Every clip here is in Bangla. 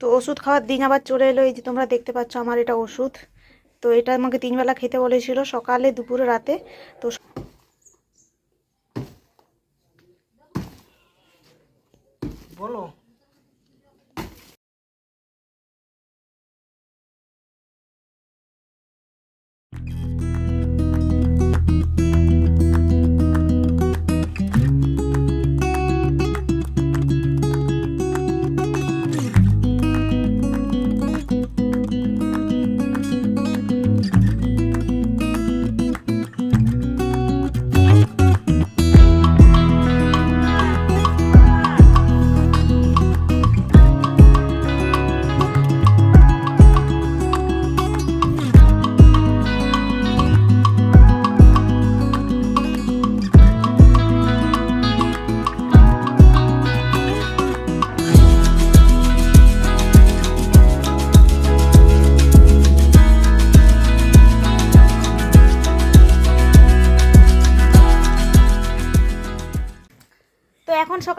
তো ওষুধ খাওয়ার দিন আবার চলে এলো, এই যে তোমরা দেখতে পাচ্ছ আমার এটা ওষুধ। তো এটা আমাকে তিনবেলা খেতে বলেছিল সকালে, দুপুরে, রাতে। তো বলো।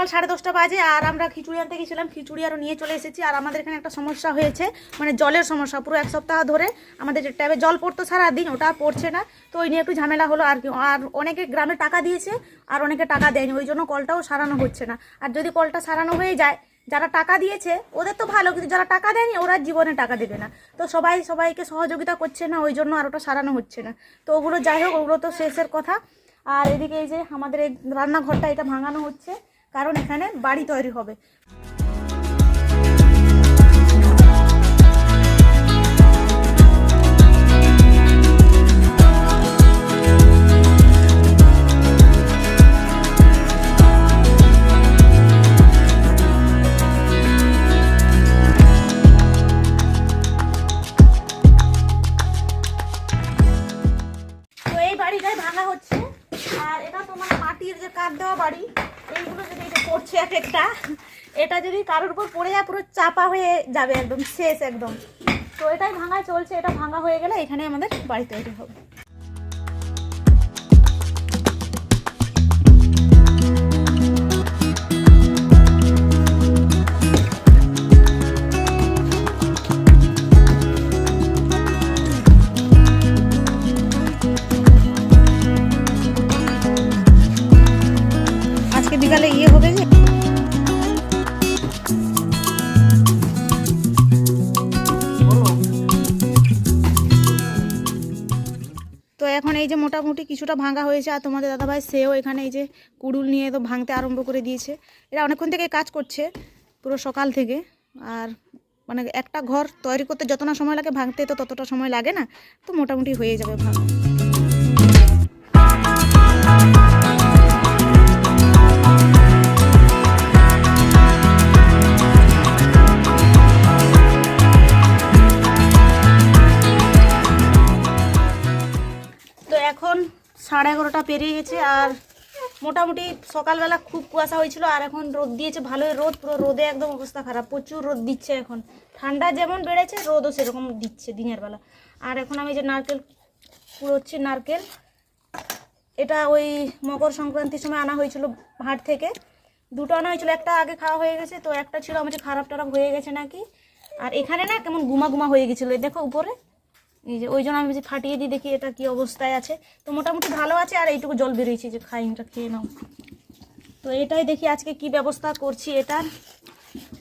সকাল সাড়ে দশটা বাজে আর আমরা খিচুড়ি আনতে গেছিলাম, খিচুড়ি আরও নিয়ে চলে এসেছি। আর আমাদের এখানে একটা সমস্যা হয়েছে মানে জলের সমস্যা, পুরো এক সপ্তাহ ধরে আমাদের যে ট্যাবে জল পড়তো সারাদিন, ওটা পড়ছে না। তো ওই নিয়ে একটু ঝামেলা হলো আর কি। আর অনেকে গ্রামে টাকা দিয়েছে, আর অনেকে টাকা দেয়নি, ওই জন্য কলটাও সারানো হচ্ছে না। আর যদি কলটা সারানো হয়ে যায়, যারা টাকা দিয়েছে, ওদের তো ভালো, কিন্তু যারা টাকা দেয়নি, ওরা জীবনে টাকা দেবে না। তো সবাই, সবাইকে সহযোগিতা করছে না, ওই জন্য আর ওটা সারানো হচ্ছে না। তো ওগুলো যাই হোক, ওগুলো তো শেষের কথা। আর এদিকে এই যে আমাদের এই রান্নাঘরটা, এটা ভাঙানো হচ্ছে। কারণ এখানে বাড়ি তৈরি হবে। বাড়িটাই ভাঙা হচ্ছে। আর এটা তোমার মাটির যে কাঠ দেওয়া বাড়ি, এইগুলো যদি এটা পড়ছে এক একটা, এটা যদি কারোর উপর পড়ে যায়, পুরো চাপা হয়ে যাবে একদম, শেষ একদম। তো এটাই ভাঙা চলছে, এটা ভাঙা হয়ে গেলে এখানে আমাদের বাড়ি তৈরি হবে। বিকালে ইয়ে হবে যে? তো এখন এই যে মোটামুটি কিছুটা ভাঙা হয়েছে, আর তোমাদের দাদাভাই সেও এখানে এই যে কুড়ুল নিয়ে তো ভাঙতে আরম্ভ করে দিয়েছে। এরা অনেকক্ষণ থেকে কাজ করছে, পুরো সকাল থেকে। আর মানে একটা ঘর তৈরি করতে যত না সময় লাগে, ভাঙতে তো ততটা সময় লাগে না, তো মোটামুটি হয়ে যাবে ভাঙা। এখন সাড়ে এগারোটা পেরিয়ে গেছে আর মোটামুটি সকালবেলা খুব কুয়াশা হয়েছিল আর এখন রোদ দিয়েছে, ভালোই রোদ, পুরো রোদে একদম অবস্থা খারাপ, প্রচুর রোদ দিচ্ছে এখন। ঠান্ডা যেমন বেড়েছে, রোদও সেরকম দিচ্ছে দিনের বেলা। আর এখন আমি যে নারকেল কুড়োচ্ছি, নারকেল, এটা ওই মকর সংক্রান্তির সময় আনা হয়েছিল হাট থেকে। দুটো আনা হয়েছিল, একটা আগে খাওয়া হয়ে গেছে, তো একটা ছিল আমার যে খারাপ টারাপ হয়ে গেছে নাকি। আর এখানে না কেমন গুমা গুমা হয়ে গেছিল দেখো উপরে। এই যে ওই জন্য আমি যে ফাটিয়ে দিই দেখি এটা কি অবস্থায় আছে। তো মোটামুটি ভালো আছে আর এইটুকু জল বেরিয়েছে যে খাইনটা খেয়ে নাও। তো এটাই দেখি আজকে কি ব্যবস্থা করছি এটার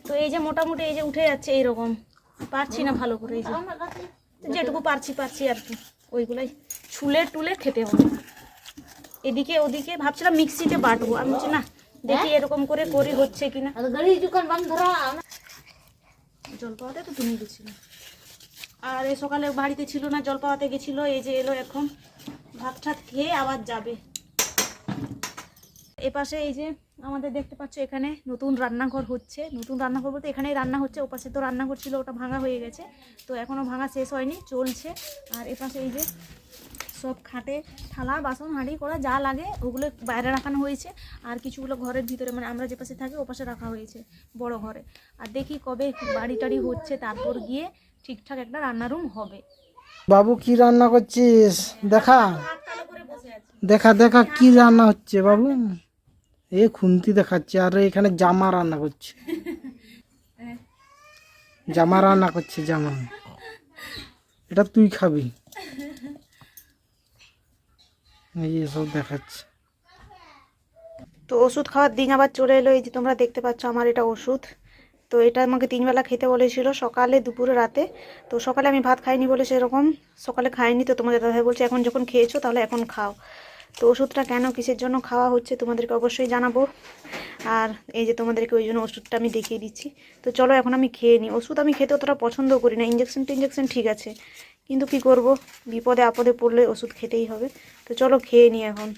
তো এই যে মোটামুটি এই যে উঠে যাচ্ছে এইরকম। পারছি না ভালো করে এই যে। যেটুকু পারছি পারছি আর কি। ওইগুলাই ছুলে টুলে খেতে হবে। এদিকে ওদিকে ভাবছিলাম মিক্সিতে বাটবো আমি বলছি না দেখি এরকম করে করি হচ্ছে কিনা। জল পাওয়াতে তো তুমি গেছিলে। আর এই সকালে বাড়িতে ছিল না, জল পাওয়াতে গেছিল, এই যে এলো এখন। ভাত ঠাত খেয়ে আবার যাবে। এপাশে এই যে আমাদের দেখতে পাচ্ছ এখানে নতুন রান্নাঘর হচ্ছে। নতুন রান্নাঘর বলতে এখানেই রান্না হচ্ছে, ওপাশে তো রান্নাঘর ছিল, ওটা ভাঙা হয়ে গেছে। তো এখনও ভাঙা শেষ হয়নি, চলছে। আর এপাশে এই যে সব খাটে থালা, বাসন, হাঁড়ি করা যা লাগে, ওগুলো বাইরে রাখানো হয়েছে। আর কিছুগুলো ঘরের ভিতরে মানে আমরা যে পাশে থাকি, ও পাশে রাখা হয়েছে, বড় ঘরে। আর দেখি কবে বাড়ি টাড়ি হচ্ছে, তারপর গিয়ে ঠিকঠাক একটা রান্না রুম হবে। বাবু কি রান্না করছিস? দেখা। দেখা দেখা কি রান্না হচ্ছে বাবু? এ খুন্তি দেখাচ্ছে আর এখানে জামা রান্না করছে। জামা রান্না করছে জামা। এটা তুই খাবি। এই যে সব দেখাচ্ছে। তো ওষুধ খাওয়ার দিন আবার চলে এলো এই যে তোমরা দেখতে পাচ্ছ আমার এটা ওষুধ। তো এটা আমাকে তিনবেলা খেতে বলেছিল সকালে, দুপুরে, রাতে। তো সকালে আমি ভাত খাইনি বলে সেরকম। সকালে খাইনি তো তোমাদের দাদাভাই বলছে, এখন যখন খেয়েছো তাহলে এখন খাও। তো ওষুধটা কেন, কিসের জন্য খাওয়া হচ্ছে তোমাদেরকে অবশ্যই জানাব। আর এই যে তোমাদেরকে ওই জন্য ওষুধটা আমি দেখিয়ে দিচ্ছি। তো চলো এখন আমি খেয়ে নিই। ওষুধ আমি খেতে অতটা পছন্দ করি না। ইঞ্জেকশন টিঞ্জেকশন ঠিক আছে। কিন্তু কি করব? বিপদে আপদে পড়লে ওষুধ খেতেই হবে। তো চলো খেয়ে নিই এখন।